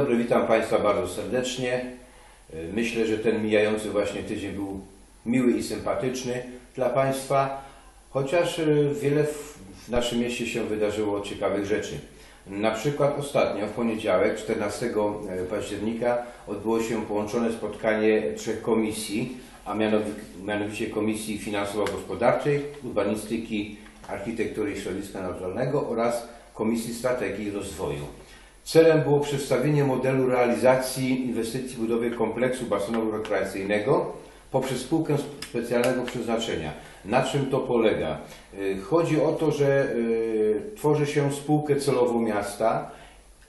witam Państwa bardzo serdecznie. Y, Myślę, że ten mijający właśnie tydzień był miły i sympatyczny dla Państwa, chociaż y, wiele w naszym mieście się wydarzyło ciekawych rzeczy. Na przykład ostatnio, w poniedziałek, 14 października, odbyło się połączone spotkanie trzech komisji, a mianowi- mianowicie Komisji Finansowo-Gospodarczej, Urbanistyki, Architektury i Środowiska Naturalnego oraz Komisji Strategii Rozwoju. Celem było przedstawienie modelu realizacji inwestycji budowy kompleksu basenowo-rekreacyjnego poprzez spółkę specjalnego przeznaczenia. Na czym to polega? Y, Chodzi o to, że y, tworzy się spółkę celową miasta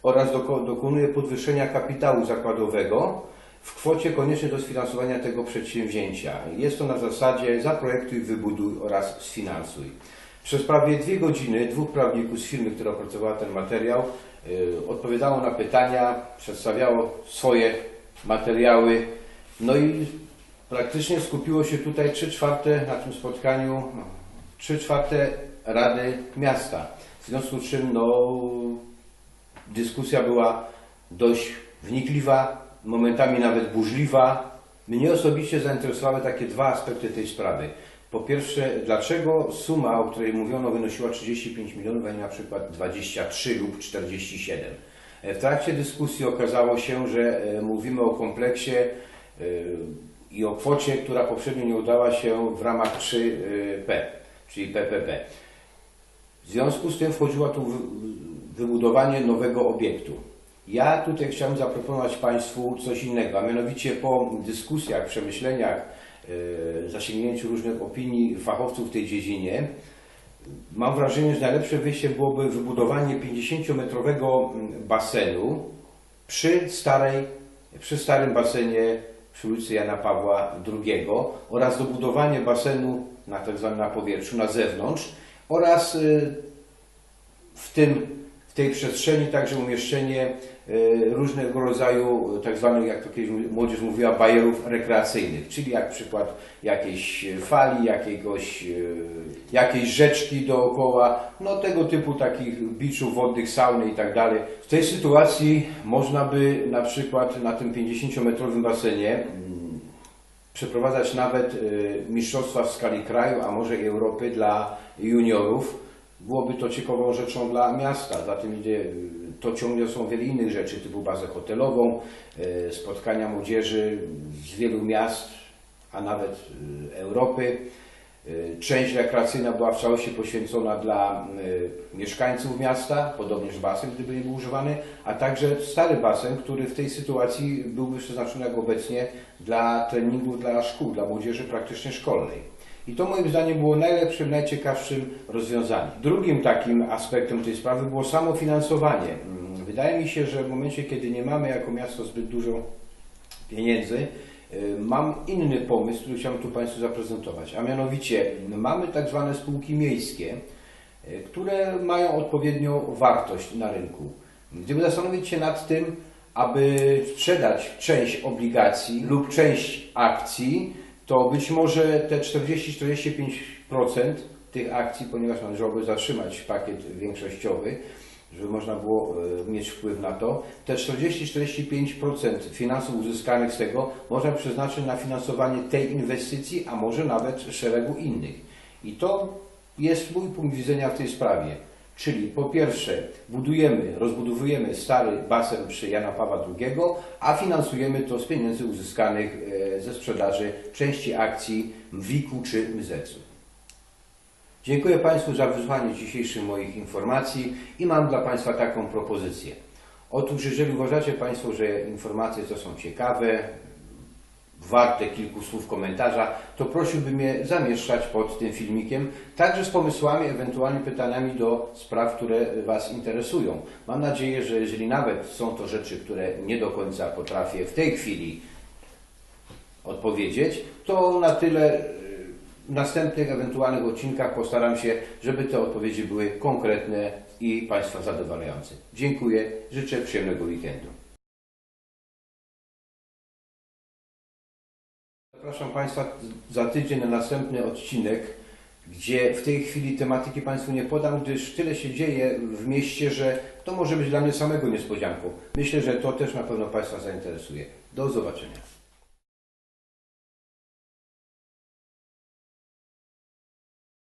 oraz doko- dokonuje podwyższenia kapitału zakładowego w kwocie koniecznej do sfinansowania tego przedsięwzięcia. Jest to na zasadzie zaprojektuj, wybuduj oraz sfinansuj. Przez prawie dwie godziny dwóch prawników z firmy, która opracowała ten materiał, odpowiadało na pytania, przedstawiało swoje materiały. No i praktycznie skupiło się tutaj 3 czwarte na tym spotkaniu, 3 czwarte Rady Miasta. W związku z czym no, dyskusja była dość wnikliwa, momentami nawet burzliwa. Mnie osobiście zainteresowały takie dwa aspekty tej sprawy. Po pierwsze, dlaczego suma, o której mówiono, wynosiła 35 milionów, a nie na przykład 23 lub 47? E, W trakcie dyskusji okazało się, że e, mówimy o kompleksie e, i o kwocie, która poprzednio nie udała się w ramach 3P, czyli PPP. W związku z tym wchodziło tu wy- wybudowanie nowego obiektu. Ja tutaj chciałem zaproponować Państwu coś innego, a mianowicie po dyskusjach, przemyśleniach, zasięgnięciu różnych opinii fachowców w tej dziedzinie, mam wrażenie, że najlepsze wyjście byłoby wybudowanie 50-metrowego basenu przy, starej, przy starym basenie przy ulicy Jana Pawła II oraz dobudowanie basenu na tak zwanym na powietrzu, na zewnątrz oraz y, w, tym, w tej przestrzeni także umieszczenie y, różnego rodzaju tak zwanych, jak to kiedyś młodzież mówiła, bajerów rekreacyjnych, czyli jak przykład jakiejś fali, jakiegoś, jakiejś rzeczki dookoła, no tego typu takich biczów wodnych, sauny i tak dalej. W tej sytuacji można by na przykład na tym 50-metrowym basenie mm, przeprowadzać nawet mistrzostwa w skali kraju, a może i Europy dla juniorów. Byłoby to ciekawą rzeczą dla miasta. Za tym idzie, to ciągle są wiele innych rzeczy, typu bazę hotelową, y, spotkania młodzieży z wielu miast, a nawet y, Europy. Y, Część rekreacyjna była w całości poświęcona dla mieszkańców miasta, podobnież basen, gdyby nie był używany, a także stary basen, który w tej sytuacji byłby przeznaczony jak obecnie dla treningów dla szkół, dla młodzieży praktycznie szkolnej. I to moim zdaniem było najlepszym, najciekawszym rozwiązaniem. Drugim takim aspektem tej sprawy było samo finansowanie. Mm, Wydaje mi się, że w momencie, kiedy nie mamy jako miasto zbyt dużo pieniędzy, y, mam inny pomysł, który chciałem tu Państwu zaprezentować. A mianowicie mamy tak zwane spółki miejskie, y, które mają odpowiednią wartość na rynku. Gdyby zastanowić się nad tym, aby sprzedać część obligacji lub część akcji, to być może te 40-45% tych akcji, ponieważ należałoby zatrzymać pakiet większościowy, żeby można było e, mieć wpływ na to, te 40-45% finansów uzyskanych z tego można przeznaczyć na finansowanie tej inwestycji, a może nawet szeregu innych. I to jest mój punkt widzenia w tej sprawie. Czyli po pierwsze budujemy, rozbudowujemy stary basen przy Jana Pawła II, a finansujemy to z pieniędzy uzyskanych e, ze sprzedaży części akcji WIK-u czy MZEC-u. Dziękuję Państwu za wysłuchanie dzisiejszych moich informacji i mam dla Państwa taką propozycję. Otóż jeżeli uważacie Państwo, że informacje te są ciekawe, warte kilku słów komentarza, to prosiłbym je zamieszczać pod tym filmikiem, także z pomysłami, ewentualnie pytaniami do spraw, które Was interesują. Mam nadzieję, że jeżeli nawet są to rzeczy, które nie do końca potrafię w tej chwili odpowiedzieć, to na tyle y, w następnych ewentualnych odcinkach postaram się, żeby te odpowiedzi były konkretne i Państwa zadowalające. Dziękuję, życzę przyjemnego weekendu. Zapraszam Państwa za tydzień na następny odcinek gdzie w tej chwili tematyki Państwu nie podam, gdyż tyle się dzieje w mieście, że to może być dla mnie samego niespodzianką. Myślę, że to też na pewno Państwa zainteresuje. Do zobaczenia.